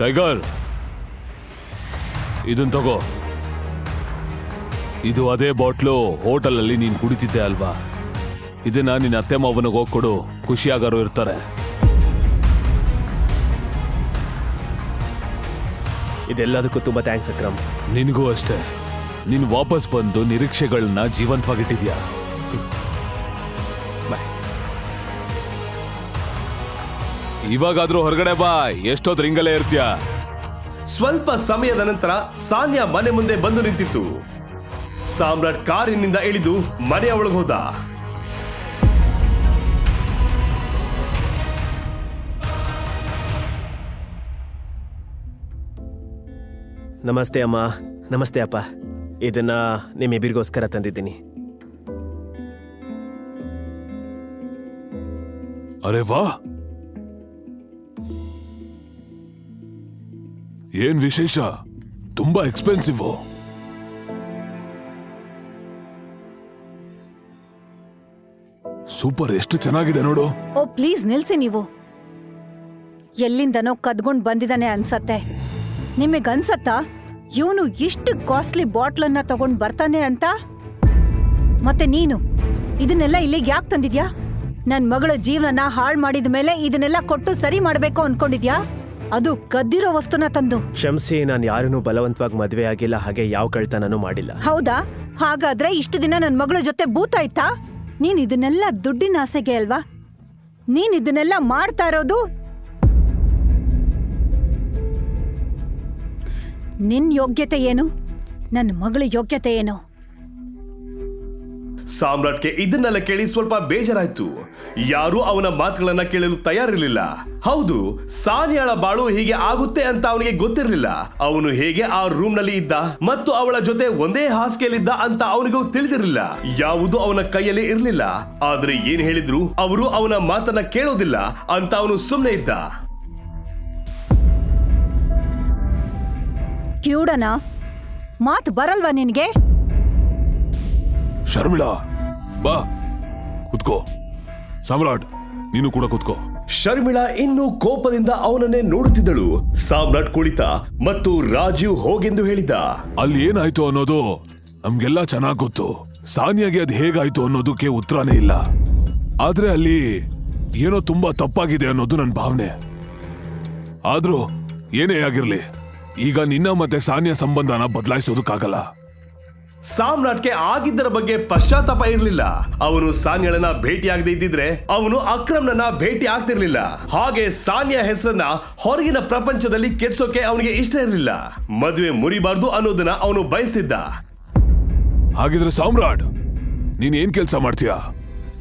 Tiger ಇದನ್ ತಗೋ. ಇದು ಅದೇ ಬಾಟ್ಲು ಹೋಟೆಲಲ್ಲಿ ನೀನ್ ಕುಡಿತಿದ್ದೆ ಅಲ್ವಾ? ಇದನ್ನ ನಿನ್ನ ಅತ್ತೆ ಮಾವನಿಗೆ ಹೋಗ್ಕೊಡು ಖುಷಿಯಾಗಾರು ಇರ್ತಾರೆ. ಇದೆಲ್ಲದಕ್ಕೂ ತುಂಬಾ ಥ್ಯಾಂಕ್ಸ್ ಅಕ್ರಮ್. ನಿನಗೂ ಅಷ್ಟೇ. ನೀನು ವಾಪಸ್ ಬಂದು ನಿರೀಕ್ಷೆಗಳನ್ನ ಜೀವಂತವಾಗಿಟ್ಟಿದ್ಯಾ? ಇವಾಗಾದ್ರೂ ಹೊರಗಡೆ ಬಾ ಎಷ್ಟೊತ್ತು ರಿಂಗಲೇ ಇರ್ತೀಯ? ಸ್ವಲ್ಪ ಸಮಯದ ನಂತರ ಸಾನ್ಯಾ ಮನೆ ಮುಂದೆ ಬಂದು ನಿಂತಿತ್ತು. ಸಾಮ್ರಾಟ್ ಕಾರಿನಿಂದ ಇಳಿದು ಮನೆಯ ಒಳಗೆ ಹೋದ. ನಮಸ್ತೆ ಅಮ್ಮ ನಮಸ್ತೆ ಅಪ್ಪ. ಇದನ್ನ ನಿಮ್ಮಿಬ್ಬರಿಗೋಸ್ಕರ ತಂದಿದ್ದೀನಿ. ಅರೆ ವಾ ಏನ್ ವಿಶೇಷ? ತುಂಬಾ ಎಕ್ಸ್ಪೆನ್ಸಿವ್ ಸೂಪರ್, ಎಷ್ಟು ಚೆನ್ನಾಗಿದೆ ನೋಡು. ಓ, ಪ್ಲೀಸ್ ನಿಲ್ಸಿ ನೀವು. ಎಲ್ಲಿಂದನೋ ಕದ್ಕೊಂಡು ಬಂದಿದ್ದಾನೆ ಅನ್ಸತ್ತೆ. ನಿಮಗನ್ಸತ್ತಾ ಇವನು ಇಷ್ಟು ಕಾಸ್ಟ್ಲಿ ಬಾಟ್ಲನ್ನ ತಗೊಂಡ್ ಬರ್ತಾನೆ ಅಂತ? ಮತ್ತೆ ನೀನು, ಇದನ್ನೆಲ್ಲ ಇಲ್ಲಿಗೆ ಯಾಕೆ ತಂದಿದ್ಯಾ? ನನ್ ಮಗಳ ಜೀವನನ ಹಾಳು ಮಾಡಿದ ಮೇಲೆ ಇದನ್ನೆಲ್ಲ ಕೊಟ್ಟು ಸರಿ ಮಾಡ್ಬೇಕು ಅನ್ಕೊಂಡಿದ್ಯಾ? ಅದು ಕದ್ದಿರೋ ವಸ್ತುನ ತಂದು. ಶಂಸಿ ನಾನು ಯಾರನ್ನೂ ಬಲವಂತವಾಗಿ ಮದುವೆ ಆಗಿಲ್ಲ ಹಾಗೆ ಯಾವ ಕಳ್ತನೂ ಮಾಡಿಲ್ಲ. ಹೌದಾ? ಹಾಗಾದ್ರೆ ಇಷ್ಟು ದಿನ ನನ್ ಮಗಳ ಜೊತೆ ಬೂತಾಯ್ತಾ? ನೀನ್ ಇದನ್ನೆಲ್ಲ ದುಡ್ಡಿನ ಆಸೆಗೆ ಅಲ್ವಾ? ನೀನ್ ಇದನ್ನೆಲ್ಲ ಮಾಡ್ತಾ ಇರೋದು? ನಿನ್ ಯೋಗ್ಯತೆ ಏನು? ನನ್ನ ಮಗಳ ಯೋಗ್ಯತೆ ಏನು? ಸಾಮ್ರಾಟ್ಗೆ ಇದನ್ನೆಲ್ಲ ಕೇಳಿ ಸ್ವಲ್ಪ ಬೇಜಾರಾಯ್ತು. ಯಾರೂ ಅವನ ಮಾತುಗಳನ್ನ ಕೇಳಲು ತಯಾರಿರಲಿಲ್ಲ. ಹೌದು, ಸಾನಿಯಾಳ ಬಾಳು ಹೀಗೆ ಆಗುತ್ತೆ ಅಂತ ಅವನಿಗೆ ಗೊತ್ತಿರಲಿಲ್ಲ. ಅವನು ಹೇಗೆ ಆ ರೂಮ್ನಲ್ಲಿ ಇದ್ದ ಮತ್ತು ಅವಳ ಜೊತೆ ಒಂದೇ ಹಾಸಿಗೆಯಲ್ಲಿದ್ದ ಅಂತ ಅವನಿಗೂ ತಿಳಿದಿರಲಿಲ್ಲ. ಯಾವುದು ಅವನ ಕೈಯಲ್ಲಿ ಇರಲಿಲ್ಲ. ಆದ್ರೆ ಏನ್ ಹೇಳಿದ್ರು? ಅವರು ಅವನ ಮಾತನ್ನ ಕೇಳೋದಿಲ್ಲ ಅಂತ ಅವನು ಸುಮ್ಮನೆ ಇದ್ದ. ಕ್ಯೂಡನ, ಮಾತು ಬರಲ್ವಾ ನಿನ್ಗೆ? ಶರ್ಮಿಳಾ ಬಾ. ಕುತ್ಕೋ. ಸಾಮ್ರಾಟ್ ನೀನು ಕೂಡ ಕುತ್ಕೋ. ಶರ್ಮಿಳಾ ಇನ್ನೂ ಕೋಪದಿಂದ ಅವನನ್ನೇ ನೋಡುತ್ತಿದ್ದಳು. ಸಾಮ್ರಾಟ್ ಕುಳಿತ ಮತ್ತು ರಾಜೀವ್ ಹೋಗೆಂದು ಹೇಳಿದ. ಅಲ್ಲಿ ಏನಾಯ್ತು ಅನ್ನೋದು ನಮ್ಗೆಲ್ಲ ಚೆನ್ನಾಗ್ ಗೊತ್ತು. ಸಾನಿಯಾಗೆ ಅದ್ ಹೇಗಾಯ್ತು ಅನ್ನೋದಕ್ಕೆ ಉತ್ತರನೇ ಇಲ್ಲ. ಆದ್ರೆ ಅಲ್ಲಿ ಏನೋ ತುಂಬಾ ತಪ್ಪಾಗಿದೆ ಅನ್ನೋದು ನನ್ನ ಭಾವನೆ. ಆದ್ರೂ ಏನೇ ಆಗಿರ್ಲಿ ಈಗ ನಿನ್ನ ಮತ್ತೆ ಸಾನಿಯಾ ಸಂಬಂಧನ ಬದಲಾಯಿಸೋದಕ್ಕಾಗಲ್ಲ. ಸಾಮ್ರಾಟ್ಗೆ ಆಗಿದ್ದರ ಬಗ್ಗೆ ಪಶ್ಚಾತ್ತಾಪ ಇರಲಿಲ್ಲ. ಅವನು ಸಾನ್ಯಳನ್ನ ಭೇಟಿಯಾಗದೇ ಇದ್ದಿದ್ರೆ ಅವನು ಅಕ್ರಮ್ನನ್ನ ಭೇಟಿ ಆಗ್ತಿರ್ಲಿಲ್ಲ. ಹಾಗೆ ಸಾನ್ಯ ಹೆಸರನ್ನ ಹೊರಗಿನ ಪ್ರಪಂಚದಲ್ಲಿ ಕೆಡ್ಸೋಕೆ ಅವನಿಗೆ ಇಷ್ಟ ಇರಲಿಲ್ಲ. ಮದುವೆ ಮುರಿಬಾರ್ದು ಅನ್ನೋದನ್ನ ಅವನು ಬಯಸ್ತಿದ್ದ. ಹಾಗಿದ್ರೆ ಸಾಮ್ರಾಟ್ ನೀನ್ ಏನ್ ಕೆಲಸ ಮಾಡ್ತೀಯಾ?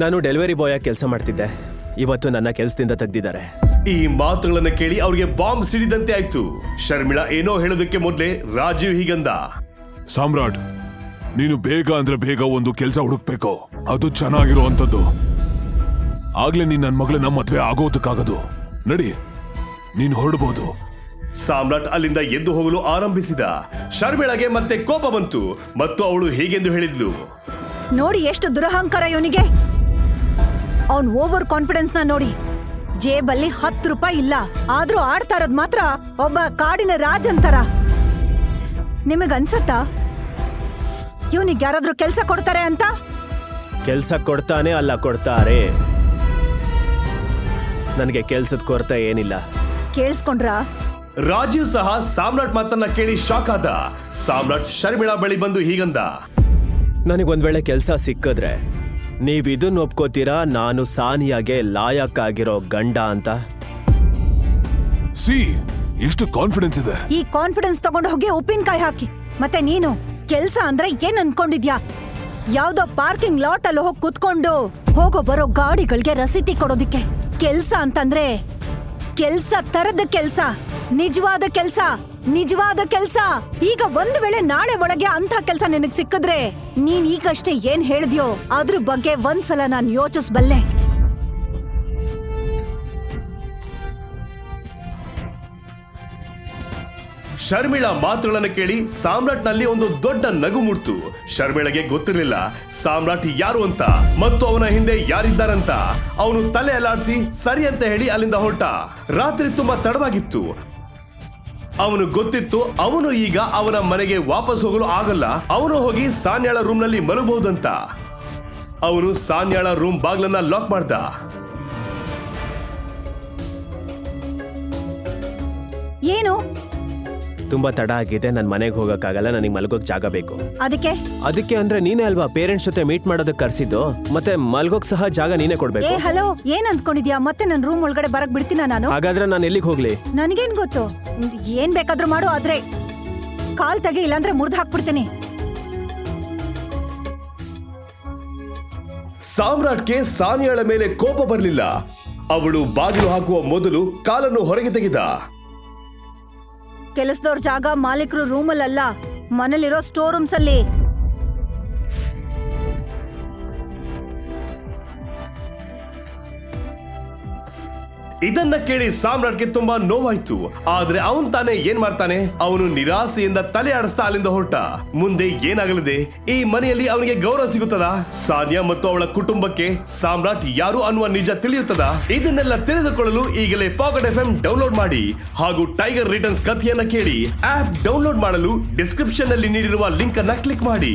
ನಾನು ಡೆಲಿವರಿ ಬಾಯ್ ಆಗಿ ಕೆಲಸ ಮಾಡ್ತಿದ್ದೆ. ಇವತ್ತು ನನ್ನ ಕೆಲಸದಿಂದ ತೆಗ್ದಿದ್ದಾರೆ. ಈ ಮಾತುಗಳನ್ನ ಕೇಳಿ ಅವರಿಗೆ ಬಾಂಬ್ ಸಿಡಿದಂತೆ ಆಯ್ತು. ಶರ್ಮಿಳಾ ಏನೋ ಹೇಳೋದಕ್ಕೆ ಮೊದಲೇ ರಾಜೀವ್ ಹೀಗಂದ. ಸಾಮ್ರಾಟ್ ನೀನು ಬೇಗ ಅಂದ್ರೆ ಬೇಗ ಒಂದು ಕೆಲಸ ಹುಡುಕ್ಬೇಕು. ಅದು ಚೆನ್ನಾಗಿರುವಂತದ್ದು ಆಗ್ಲೇ ನೀನ್ ನನ್ ಮಗಳನ್ನ ಮದ್ವೆ ಆಗೋದಕ್ಕಾಗದು. ನಡಿ ನೀನ್ ಹೊರಡ್ಬೋದು. ಸಾಮ್ರಾಟ್ ಅಲ್ಲಿಂದ ಎದ್ದು ಹೋಗಲು ಆರಂಭಿಸಿದ. ಶರ್ಮಿಳಗೆ ಮತ್ತೆ ಕೋಪ ಬಂತು ಮತ್ತು ಅವಳು ಹೇಗೆಂದು ಹೇಳಿದ್ಲು. ನೋಡಿ ಎಷ್ಟು ದುರಹಂಕಾರ ಇವನಿಗೆ. ಅವನ್ ಓವರ್ ಕಾನ್ಫಿಡೆನ್ಸ್ನ ನೋಡಿ. ಜೇಬಲ್ಲಿ ಹತ್ತು ರೂಪಾಯಿ ಇಲ್ಲ. ಆದ್ರೂ ಆಡ್ತಾ ಇರೋದ್ ಮಾತ್ರ ಒಬ್ಬ ಕಾಡಿನ ರಾಜ್ ಅಂತಾರ ನಿಮಗ್ ಅನ್ಸತ್ತಾ ಇವನಿಗೆ ಯಾರಾದ್ರೂ ಕೆಲಸ ಕೊಡ್ತಾರೆ ಅಂತ? ಕೆಲಸ ಕೊಡ್ತಾನೆ ಅಲ್ಲ ಕೊಡ್ತಾರೆ. ನನಗೆ ಕೆಲ್ಸದ ಕೊರತೆ ಏನಿಲ್ಲ. ಕೇಳಿಸ್ಕೊಂಡ್ರ? ರಾಜೀವ್ ಸಹ ಸಾಮ್ರಾಟ್ ಮಾತನ್ನ ಕೇಳಿ ಶಾಕ್ ಆದ. ಸಾಮ್ರಾಟ್ ಶರ್ಮಿಳಾ ಬಳಿ ಬಂದು ಹೀಗಂದ. ನನಗೊಂದ್ ವೇಳೆ ಕೆಲಸ ಸಿಕ್ಕಿದ್ರೆ ನೀವ್ ಇದನ್ನ ಒಪ್ಕೋತೀರಾ? ನಾನು ಸಾನಿಯಾಗೆ ಲಾಯಕ್ ಆಗಿರೋ ಗಂಡ ಅಂತ. ಸಿ ಎಷ್ಟು ಕಾನ್ಫಿಡೆನ್ಸ್ ಇದೆ. ಈ ಕಾನ್ಫಿಡೆನ್ಸ್ ತಗೊಂಡು ಹೋಗಿ ಉಪ್ಪಿನಕಾಯಿ ಹಾಕಿ. ಮತ್ತೆ ನೀನು? ಕೆಲ್ಸ ಅಂದ್ರೆ ಏನ್ ಅನ್ಕೊಂಡಿದ್ಯಾ? ಯಾವ್ದೋ ಪಾರ್ಕಿಂಗ್ ಲಾಟ್ ಅಲ್ಲಿ ಹೋಗಿ ಕುತ್ಕೊಂಡು ಹೋಗೋ ಬರೋ ಗಾಡಿಗಳಿಗೆ ರಸೀತಿ ಕೊಡೋದಿಕ್ಕೆ. ಕೆಲ್ಸ ಅಂತಂದ್ರೆ ಕೆಲ್ಸ ತರದ ಕೆಲ್ಸ, ನಿಜವಾದ ಕೆಲ್ಸ ನಿಜವಾದ ಕೆಲ್ಸ. ಈಗ ಒಂದ್ ವೇಳೆ ನಾಳೆ ಒಳಗೆ ಅಂತ ಕೆಲ್ಸ ನಿನಗ್ ಸಿಕ್ಕಿದ್ರೆ ನೀನ್ ಈಗಷ್ಟೇ ಏನ್ ಹೇಳಿದ್ಯೋ ಅದ್ರ ಬಗ್ಗೆ ಒಂದ್ಸಲ ನಾನ್ ಯೋಚಿಸ್ಬಲ್ಲೆ. ಶರ್ಮಿಳಾ ಮಾತುಗಳನ್ನು ಕೇಳಿ ಸಾಮ್ರಾಟ್ನಲ್ಲಿ ಒಂದು ದೊಡ್ಡ ನಗು ಮೂಡ್ತು. ಶರ್ಮಿಳಗೆ ಗೊತ್ತಿರಲಿಲ್ಲ, ಸಾಮ್ರಾಟ್ ಯಾರು ಅಂತ, ಮತ್ತು ಅವನ ಹಿಂದೆ ಯಾರಿದ್ದಾರಂತ. ಅವನು ತಲೆ ಅಲಾಡಿಸಿ ಸರಿ ಅಂತ ಹೇಳಿ ಅಲ್ಲಿಂದ ಹೊರಟ. ರಾತ್ರಿ ತುಂಬಾ ತಡವಾಗಿತ್ತು. ಅವನು ಗೊತ್ತಿತ್ತು, ಅವನು ಈಗ ಅವನ ಮನೆಗೆ ವಾಪಸ್ ಹೋಗಲು ಆಗಲ್ಲ. ಅವನು ಹೋಗಿ ಸಾನ್ಯಾಳ ರೂಮ್ನಲ್ಲಿ ಮಲಗಬಹುದಂತ. ಅವನು ಸಾನ್ಯಾಳ ರೂಮ್ ಬಾಗ್ಲನ್ನ ಲಾಕ್ ಮಾಡ್ದ. ಏನು? ತುಂಬಾ ತಡ ಆಗಿದೆ ನನ್ ಮನೆಗೆ ಹೋಗಕ್ಕಾಗಲ್ಲ ನನಗೆ ಮಲ್ಗೋಕ್ ಜಾಗ ಬೇಕು. ಅದಕ್ಕೆ? ಅದಕ್ಕೆ ಅಂದ್ರೆ ನೀನೇ ಅಲ್ವಾ ಪೇರೆಂಟ್ಸ್ ಜೊತೆ ಮೀಟ್ ಮಾಡೋದಕ್ಕೆ ಕರ್ಸಿದ್ದು? ಮತ್ತೆ ಮಲ್ಗೋಕ್ ಸಹ ಜಾಗ ನೀನೇ ಏ ಕೊಡ್ಬೇಕು ಹಲೋ ಏನ್ ಅಂದ್ಕೊಂಡಿದ್ಯಾ? ಮತ್ತೆ ನನ್ ರೂಮ್ ಒಳಗಡೆ ಬರಕ್ ಬಿಡ್ತೀನ ನಾನು? ಹಾಗಾದ್ರೆ ನಾನು ಎಲ್ಲಿಗೆ ಹೋಗ್ಲಿ? ನನಗೇನ್ ಗೊತ್ತು? ಏನ್ ಬೇಕಾದ್ರೂ ಮಾಡು ಆದ್ರೆ ಕಾಲ್ ತೆಗಿ ಇಲ್ಲಾಂದ್ರೆ ಮುರ್ದು ಹಾಕ್ಬಿಡ್ತೀನಿ. ಸಾಮ್ರಾಟ್ಗೆ ಸಾನಿಯಾಳ ಮೇಲೆ ಕೋಪ ಬರಲಿಲ್ಲ. ಅವಳು ಬಾಗಿಲು ಹಾಕುವ ಮೊದಲು ಕಾಲನ್ನು ಹೊರಗೆ ತೆಗೆದ. ಕೆಲಸದವ್ರ ಜಾಗ ಮಾಲೀಕರು ರೂಮಲ್ಲಲ್ಲ ಮನೇಲಿರೋ ಸ್ಟೋರ್ ರೂಮ್ಸ್ ಅಲ್ಲಿ ಇದನ್ನ ಕೇಳಿ ಸಾಮ್ರಾಟ್ಗೆ ತುಂಬಾ ನೋವಾಯ್ತು. ಆದ್ರೆ ಅವನ್ ತಾನೇ ಏನ್ ಮಾಡ್ತಾನೆ? ಅವನು ನಿರಾಸೆಯಿಂದ ತಲೆ ಆಡಿಸ್ತಾ ಅಲ್ಲಿಂದ ಹೊರಟ. ಮುಂದೆ ಏನಾಗಲಿದೆ? ಈ ಮನೆಯಲ್ಲಿ ಅವನಿಗೆ ಗೌರವ ಸಿಗುತ್ತದ? ಸಾನಿಯಾ ಮತ್ತು ಅವಳ ಕುಟುಂಬಕ್ಕೆ ಸಾಮ್ರಾಟ್ ಯಾರು ಅನ್ನುವ ನಿಜ ತಿಳಿಯುತ್ತದ? ಇದನ್ನೆಲ್ಲ ತಿಳಿದುಕೊಳ್ಳಲು ಈಗಲೇ ಪಾಕೆಟ್ ಎಫ್ ಡೌನ್ಲೋಡ್ ಮಾಡಿ ಹಾಗೂ ಟೈಗರ್ ರಿಟರ್ನ್ಸ್ ಕಥೆಯನ್ನ ಕೇಳಿ ಆಪ್ ಡೌನ್ಲೋಡ್ ಮಾಡಲು ಡಿಸ್ಕ್ರಿಪ್ಷನ್ನಲ್ಲಿ ನೀಡಿರುವ ಲಿಂಕ್ ಅನ್ನ ಕ್ಲಿಕ್ ಮಾಡಿ.